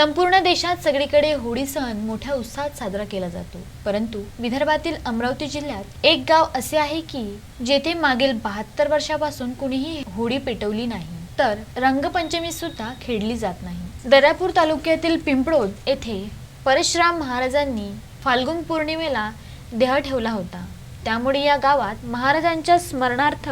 संपूर्ण देशात सगळीकडे होळी सण मोठ्या उत्साहात साजरा केला जातो. परंतु विदर्भातील अमरावती जिल्ह्यात एक गाव असे आहे की जेथे मागील बहात्तर वर्षापासून कुणीही होळी पेटवली नाही तर रंगपंचमी सुद्धा खेळली जात नाही. दर्यापूर तालुक्यातील पिंपळोद येथे परशुराम महाराजांनी फाल्गुन पौर्णिमेला देह ठेवला होता. त्यामुळे या गावात महाराजांच्या स्मरणार्थ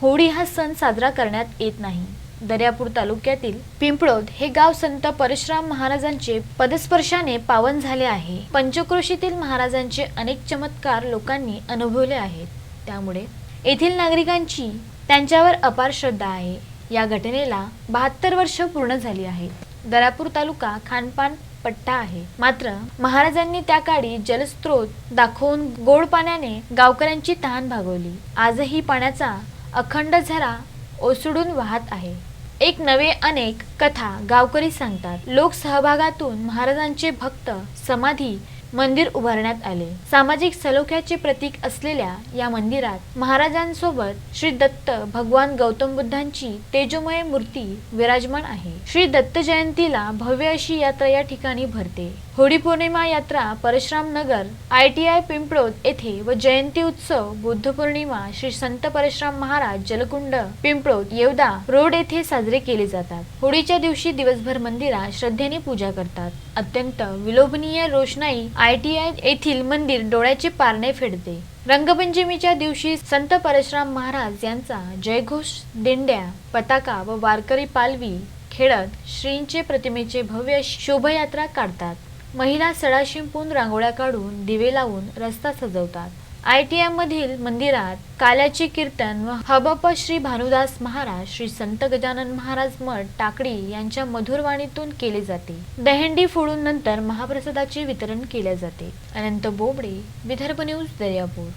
होळी हा सण साजरा करण्यात येत नाही. दर्यापूर तालुक्यातील पिंपळोद हे गाव संत परशुराम महाराजांचे पदस्पर्शाने पावन झाले आहे. पंचक्रोशीतील महाराजांचे अनेक चमत्कार लोकांनी अनुभवले आहेत. त्यामुळे येथील नागरिकांची त्यांच्यावर अपार श्रद्धा आहे. या घटनेला बहात्तर वर्ष पूर्ण झाली आहेत. दर्यापूर तालुका खानपान पट्टा आहे. मात्र महाराजांनी त्या काळी जलस्रोत दाखवून गोड पाण्याने गावकऱ्यांची तहान भागवली. आजही पाण्याचा अखंड झरा ओसडून वाहत आहे. एक नवे अनेक कथा गावकरी सांगतात. लोक सहभागातून महाराजांचे भक्त समाधी मंदिर उभारण्यात आले. सामाजिक सलोख्याचे प्रतीक असलेल्या या मंदिरात महाराजांसोबत श्री दत्त भगवान गौतम बुद्धांची तेजोमय मूर्ती विराजमान आहे. श्री दत्त जयंतीला भव्य अशी यात्रा या ठिकाणी भरते. होळी पौर्णिमा यात्रा Parshuram Nagar I T I Pimpalod येथे व जयंती उत्सव बुद्ध पौर्णिमा श्री संत परशुराम महाराज जलकुंड पिंपळोद येवदा रोड येथे साजरे केले जातात. होळीच्या दिवशी दिवसभर मंदिरात श्रद्धेने पूजा करतात. अत्यंत विलोभनीय रोषणाई आय टी आय येथील मंदिर डोळ्याचे पारणे फेडते. रंगपंचमीच्या दिवशी संत परशुराम महाराज यांचा जयघोष दिंड्या पताका व वारकरी पालवी खेळत श्रींचे प्रतिमेचे भव्य शोभयात्रा शोभायात्रा काढतात. महिला सडा शिंपून रांगोळ्या काढून दिवे लावून रस्ता सजवतात. आय टी एम मधील मंदिरात काल्याचे कीर्तन व हबप श्री भानुदास महाराज श्री संत गजानन महाराज मठ टाकडी यांच्या मधुरवाणीतून केले जाते. दहेंडी फोडून नंतर महाप्रसादाचे वितरण केले जाते. अनंत बोबडे विदर्भ न्यूज दर्यापूर.